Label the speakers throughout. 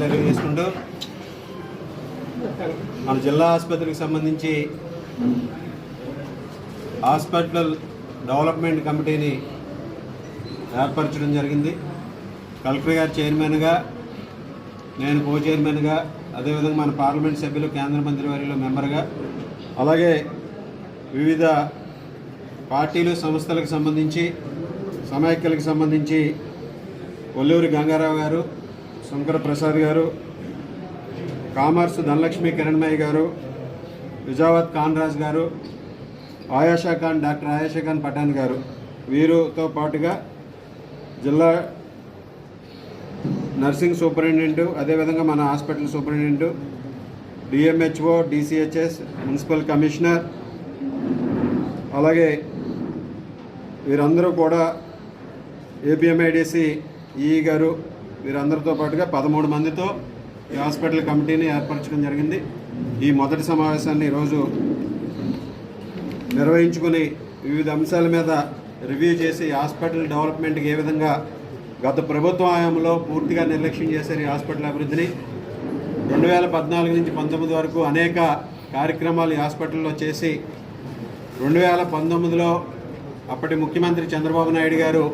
Speaker 1: తెలియజేసుకుంటూ మన జిల్లా ఆసుపత్రికి సంబంధించి హాస్పిటల్ డెవలప్మెంట్ కమిటీని ఏర్పరచడం జరిగింది. కలెక్టర్ గారు చైర్మన్గా నేను కో చైర్మన్గా అదేవిధంగా మన పార్లమెంట్ సభ్యులు కేంద్ర మంత్రి వారిలో మెంబర్గా అలాగే వివిధ పార్టీలు సంస్థలకు సంబంధించి సమైక్యలకు సంబంధించి కొల్లూరి గంగారావు గారు శంకర ప్రసాద్ గారు కామర్స్ ధనలక్ష్మి కిరణ్మయ్య గారు విజావత్ కాన్రాజ్ గారు ఆయాషా ఖాన్ డాక్టర్ ఆయాషా ఖాన్ పఠాన్ గారు. వీరితో పాటుగా జిల్లా నర్సింగ్ సూపరింటెండెంట్ అదేవిధంగా మన hospital superintendent DMHO DCHS municipal commissioner అలాగే వీరందరూ కూడా ఏపీఎంఐడిసి ఈ గారు వీరందరితో పాటుగా పదమూడు మందితో ఈ హాస్పిటల్ కమిటీని ఏర్పరచడం జరిగింది. ఈ మొదటి సమావేశాన్ని ఈరోజు నిర్వహించుకుని వివిధ అంశాల మీద రివ్యూ చేసి హాస్పిటల్ డెవలప్మెంట్కి ఏ విధంగా గత ప్రభుత్వ హయాంలో పూర్తిగా నిర్లక్ష్యం చేశారు ఈ హాస్పిటల్ అభివృద్ధిని. రెండు వేల పద్నాలుగు నుంచి పంతొమ్మిది వరకు అనేక కార్యక్రమాలు ఈ హాస్పిటల్లో చేసి రెండు వేల పంతొమ్మిదిలో అప్పటి ముఖ్యమంత్రి చంద్రబాబు నాయుడు గారు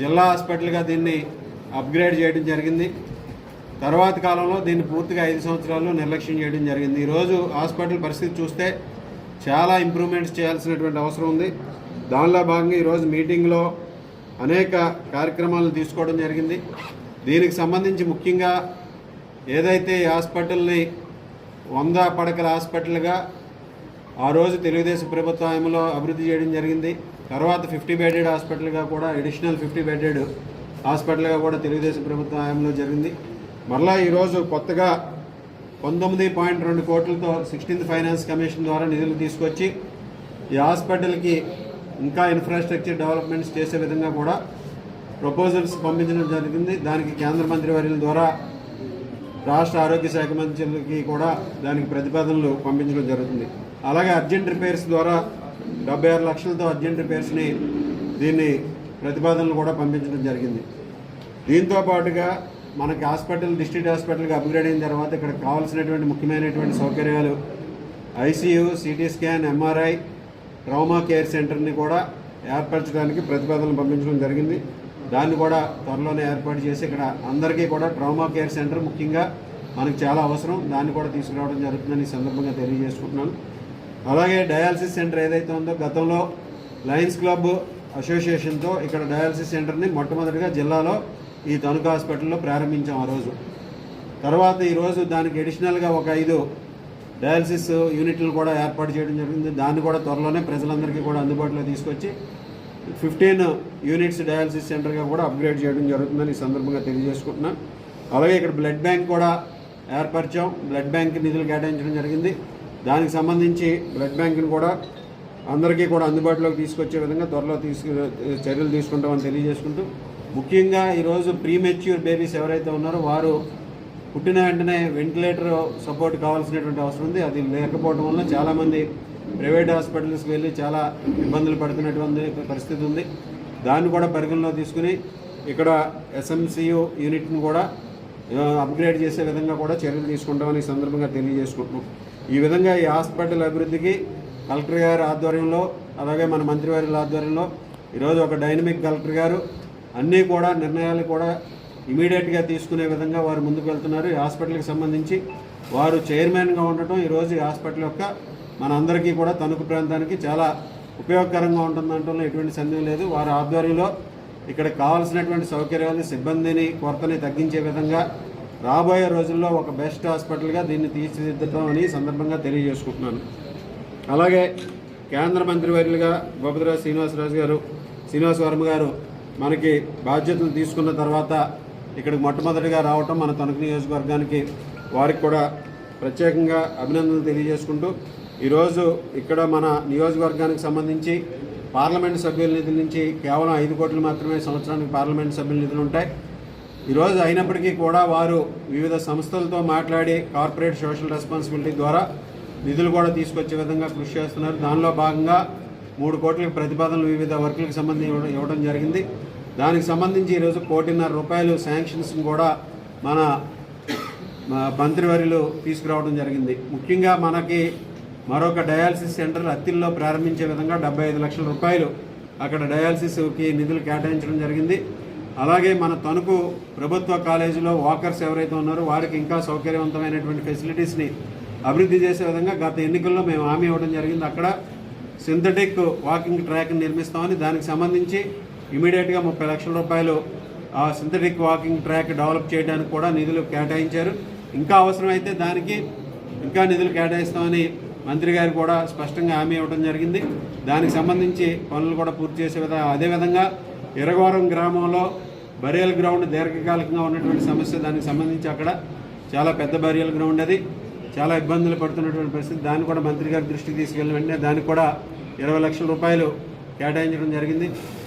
Speaker 1: జిల్లా హాస్పిటల్గా దీన్ని అప్గ్రేడ్ చేయడం జరిగింది. తర్వాత కాలంలో దీన్ని పూర్తిగా ఐదు సంవత్సరాలు నిర్లక్ష్యం చేయడం జరిగింది. ఈరోజు హాస్పిటల్ పరిస్థితి చూస్తే చాలా ఇంప్రూవ్మెంట్స్ చేయాల్సినటువంటి అవసరం ఉంది. దానిలో భాగంగా ఈరోజు మీటింగ్లో అనేక కార్యక్రమాలను తీసుకోవడం జరిగింది. దీనికి సంబంధించి ముఖ్యంగా ఏదైతే ఈ హాస్పిటల్ని వంద పడకల హాస్పిటల్గా ఆ రోజు తెలుగుదేశం ప్రభుత్వ అభివృద్ధి చేయడం జరిగింది. తర్వాత ఫిఫ్టీ బెడెడ్ హాస్పిటల్గా కూడా అడిషనల్ ఫిఫ్టీ బెడెడ్ హాస్పిటల్గా కూడా తెలుగుదేశం ప్రభుత్వ హయాంలో జరిగింది. మరలా ఈరోజు కొత్తగా పంతొమ్మిది పాయింట్ రెండు కోట్లతో సిక్స్టీన్త్ ఫైనాన్స్ కమిషన్ ద్వారా నిధులు తీసుకొచ్చి ఈ హాస్పిటల్కి ఇంకా ఇన్ఫ్రాస్ట్రక్చర్ డెవలప్మెంట్స్ చేసే విధంగా కూడా ప్రపోజల్స్ పంపించడం జరిగింది. దానికి కేంద్ర మంత్రి వర్యుల ద్వారా రాష్ట్ర ఆరోగ్య శాఖ మంత్రులకి కూడా దానికి ప్రతిపాదనలు పంపించడం జరుగుతుంది. అలాగే అర్జెంట్ రిపేర్స్ ద్వారా డెబ్బై ఆరు లక్షలతో అర్జెంట్ రిపేర్స్ని దీన్ని ప్రతిపాదనలు కూడా పంపించడం జరిగింది. దీంతో పాటుగా మనకి హాస్పిటల్ డిస్ట్రిక్ట్ హాస్పిటల్కి అప్గ్రేడ్ అయిన తర్వాత ఇక్కడ కావాల్సినటువంటి ముఖ్యమైనటువంటి సౌకర్యాలు ICU CT scan MRI trauma care సెంటర్ని కూడా ఏర్పరచడానికి ప్రతిపాదనలు పంపించడం జరిగింది. దాన్ని కూడా త్వరలోనే ఏర్పాటు చేసి ఇక్కడ అందరికీ కూడా ట్రామా కేర్ సెంటర్ ముఖ్యంగా మనకు చాలా అవసరం. దాన్ని కూడా తీసుకురావడం జరుగుతుందని సందర్భంగా తెలియజేసుకుంటున్నాను. అలాగే డయాలసిస్ సెంటర్ ఏదైతే ఉందో గతంలో లయన్స్ క్లబ్ అసోసియేషన్తో ఇక్కడ డయాలసిస్ సెంటర్ని మొట్టమొదటిగా జిల్లాలో ఈ తణుకు హాస్పిటల్లో ప్రారంభించాం ఆ రోజు. తర్వాత ఈరోజు దానికి అడిషనల్గా ఒక ఐదు డయాలసిస్ యూనిట్లు కూడా ఏర్పాటు చేయడం జరిగింది. దాన్ని కూడా త్వరలోనే ప్రజలందరికీ కూడా అందుబాటులో తీసుకొచ్చి ఫిఫ్టీన్ యూనిట్స్ డయాలసిస్ సెంటర్గా కూడా అప్గ్రేడ్ చేయడం జరుగుతుందని ఈ సందర్భంగా తెలియజేసుకుంటున్నాను అలాగే ఇక్కడ బ్లడ్ బ్యాంక్ కూడా ఏర్పరిచాం. బ్లడ్ బ్యాంక్ నిధులు కేటాయించడం జరిగింది. దానికి సంబంధించి బ్లడ్ బ్యాంక్ని కూడా అందరికీ కూడా అందుబాటులోకి తీసుకొచ్చే విధంగా త్వరలో తీసుకు చర్యలు తీసుకుంటామని తెలియజేసుకుంటూ ముఖ్యంగా ఈరోజు ప్రీమెచ్యూర్ బేబీస్ ఎవరైతే ఉన్నారో వారు పుట్టిన వెంటనే వెంటిలేటర్ సపోర్ట్ కావాల్సినటువంటి అవసరం ఉంది. అది లేకపోవడం వల్ల చాలామంది ప్రైవేట్ హాస్పిటల్స్కి వెళ్ళి చాలా ఇబ్బందులు పడుతున్నటువంటి పరిస్థితి ఉంది. దాన్ని కూడా పరిగణలో తీసుకుని ఇక్కడ ఎస్ఎంసీయు యూనిట్ని కూడా అప్గ్రేడ్ చేసే విధంగా కూడా చర్యలు తీసుకుంటామని సందర్భంగా తెలియజేసుకుంటున్నాం. ఈ విధంగా ఈ హాస్పిటల్ అభివృద్ధికి కలెక్టర్ గారి ఆధ్వర్యంలో అలాగే మన మంత్రివర్యుల ఆధ్వర్యంలో ఈరోజు ఒక డైనమిక్ కలెక్టర్ గారు అన్నీ కూడా నిర్ణయాలు కూడా ఇమీడియట్గా తీసుకునే విధంగా వారు ముందుకు వెళ్తున్నారు. ఈ హాస్పిటల్కి సంబంధించి వారు చైర్మన్గా ఉండటం ఈరోజు ఈ హాస్పిటల్ యొక్క మన అందరికీ కూడా తణుకు ప్రాంతానికి చాలా ఉపయోగకరంగా ఉంటుందంటే ఎటువంటి సందేహం లేదు. వారి ఆధ్వర్యంలో ఇక్కడ కావాల్సినటువంటి సౌకర్యాలు సిబ్బందిని కొరతని తగ్గించే విధంగా రాబోయే రోజుల్లో ఒక బెస్ట్ హాస్పిటల్గా దీన్ని తీర్చిదిద్దటం అని సందర్భంగా తెలియజేసుకుంటున్నాను. అలాగే కేంద్ర మంత్రివర్యులుగా గోపతిరాజు శ్రీనివాసరాజు గారు శ్రీనివాస వర్మ గారు మనకి బాధ్యతలు తీసుకున్న తర్వాత ఇక్కడికి మొట్టమొదటిగా రావటం మన తణుకు నియోజకవర్గానికి వారికి కూడా ప్రత్యేకంగా అభినందనలు తెలియజేసుకుంటూ ఈరోజు ఇక్కడ మన నియోజకవర్గానికి సంబంధించి పార్లమెంట్ సభ్యుల నిధుల నుంచి కేవలం ఐదు కోట్లు మాత్రమే సంవత్సరానికి పార్లమెంట్ సభ్యుల నిధులు ఉంటాయి. ఈరోజు అయినప్పటికీ కూడా వారు వివిధ సంస్థలతో మాట్లాడి కార్పొరేట్ సోషల్ రెస్పాన్సిబిలిటీ ద్వారా నిధులు కూడా తీసుకొచ్చే విధంగా కృషి చేస్తున్నారు. దానిలో భాగంగా మూడు కోట్ల ప్రతిపాదనలు వివిధ వర్కులకు సంబంధించి ఇవ్వడం- జరిగింది. దానికి సంబంధించి ఈరోజు కోటిన్నర రూపాయలు శాంక్షన్స్ని కూడా మన మంత్రివర్యులు తీసుకురావడం జరిగింది. ముఖ్యంగా మనకి మరొక డయాలసిస్ సెంటర్ అత్తిల్లో ప్రారంభించే విధంగా డెబ్బై ఐదు లక్షల రూపాయలు అక్కడ డయాలసిస్కి నిధులు కేటాయించడం జరిగింది. అలాగే మన తణుకు ప్రభుత్వ కాలేజీలో వాకర్స్ ఎవరైతే ఉన్నారో వారికి ఇంకా సౌకర్యవంతమైనటువంటి ఫెసిలిటీస్ని అభివృద్ధి చేసే విధంగా గత ఎన్నికల్లో మేము హామీ ఇవ్వడం జరిగింది. అక్కడ సింథటిక్ వాకింగ్ ట్రాక్ నిర్మిస్తామని దానికి సంబంధించి ఇమీడియట్గా ముప్పై లక్షల రూపాయలు ఆ సింథటిక్ వాకింగ్ ట్రాక్ డెవలప్ చేయడానికి కూడా నిధులు కేటాయించారు. ఇంకా అవసరమైతే దానికి ఇంకా నిధులు కేటాయిస్తామని మంత్రి గారు కూడా స్పష్టంగా హామీ ఇవ్వడం జరిగింది. దానికి సంబంధించి పనులు కూడా పూర్తి చేసే విధంగా అదేవిధంగా ఇరగవరం గ్రామంలో బరియల్ గ్రౌండ్ దీర్ఘకాలికంగా ఉన్నటువంటి సమస్య దానికి సంబంధించి అక్కడ చాలా పెద్ద బరియల్ గ్రౌండ్ అది. చాలా ఇబ్బందులు పడుతున్నటువంటి పరిస్థితి. దాన్ని కూడా మంత్రి గారి దృష్టికి తీసుకెళ్ళిన వెంటనే దానికి కూడా ఇరవై లక్షల రూపాయలు కేటాయించడం జరిగింది.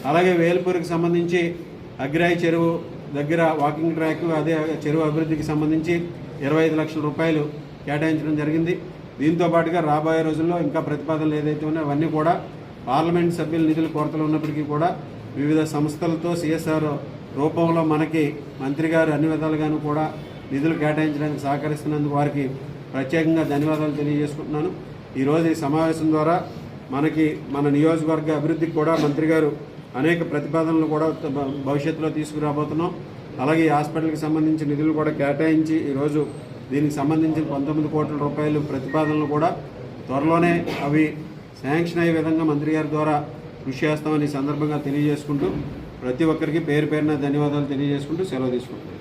Speaker 1: అలాగే వేల్పూర్కి సంబంధించి అగ్రాయి చెరువు దగ్గర వాకింగ్ ట్రాక్ అదే చెరువు అభివృద్ధికి సంబంధించి ఇరవై ఐదు లక్షల రూపాయలు కేటాయించడం జరిగింది. దీంతో పాటుగా రాబోయే రోజుల్లో ఇంకా ప్రతిపాదనలు ఏదైతే ఉన్నాయో అవన్నీ కూడా పార్లమెంట్ సభ్యుల నిధుల కొరతలు ఉన్నప్పటికీ కూడా వివిధ సంస్థలతో సిఎస్ఆర్ రూపంలో మనకి మంత్రి గారు అన్ని విధాలుగాను కూడా నిధులు కేటాయించడానికి సహకరిస్తున్నందుకు వారికి ప్రత్యేకంగా ధన్యవాదాలు తెలియజేసుకుంటున్నాను. ఈరోజు ఈ సమావేశం ద్వారా మనకి మన నియోజకవర్గ అభివృద్ధికి కూడా మంత్రి గారు అనేక ప్రతిపాదనలు కూడా భవిష్యత్తులో తీసుకురాబోతున్నాం. అలాగే ఈ హాస్పిటల్కి సంబంధించి నిధులు కూడా కేటాయించి ఈరోజు దీనికి సంబంధించిన పంతొమ్మిది కోట్ల రూపాయలు ప్రతిపాదనలు కూడా త్వరలోనే అవి శాంక్షన్ అయ్యే విధంగా మంత్రి గారి ద్వారా కృషి చేస్తామని సందర్భంగా తెలియజేసుకుంటూ ప్రతి ఒక్కరికి పేరు పేరున ధన్యవాదాలు తెలియజేసుకుంటూ సెలవు తీసుకుంటాం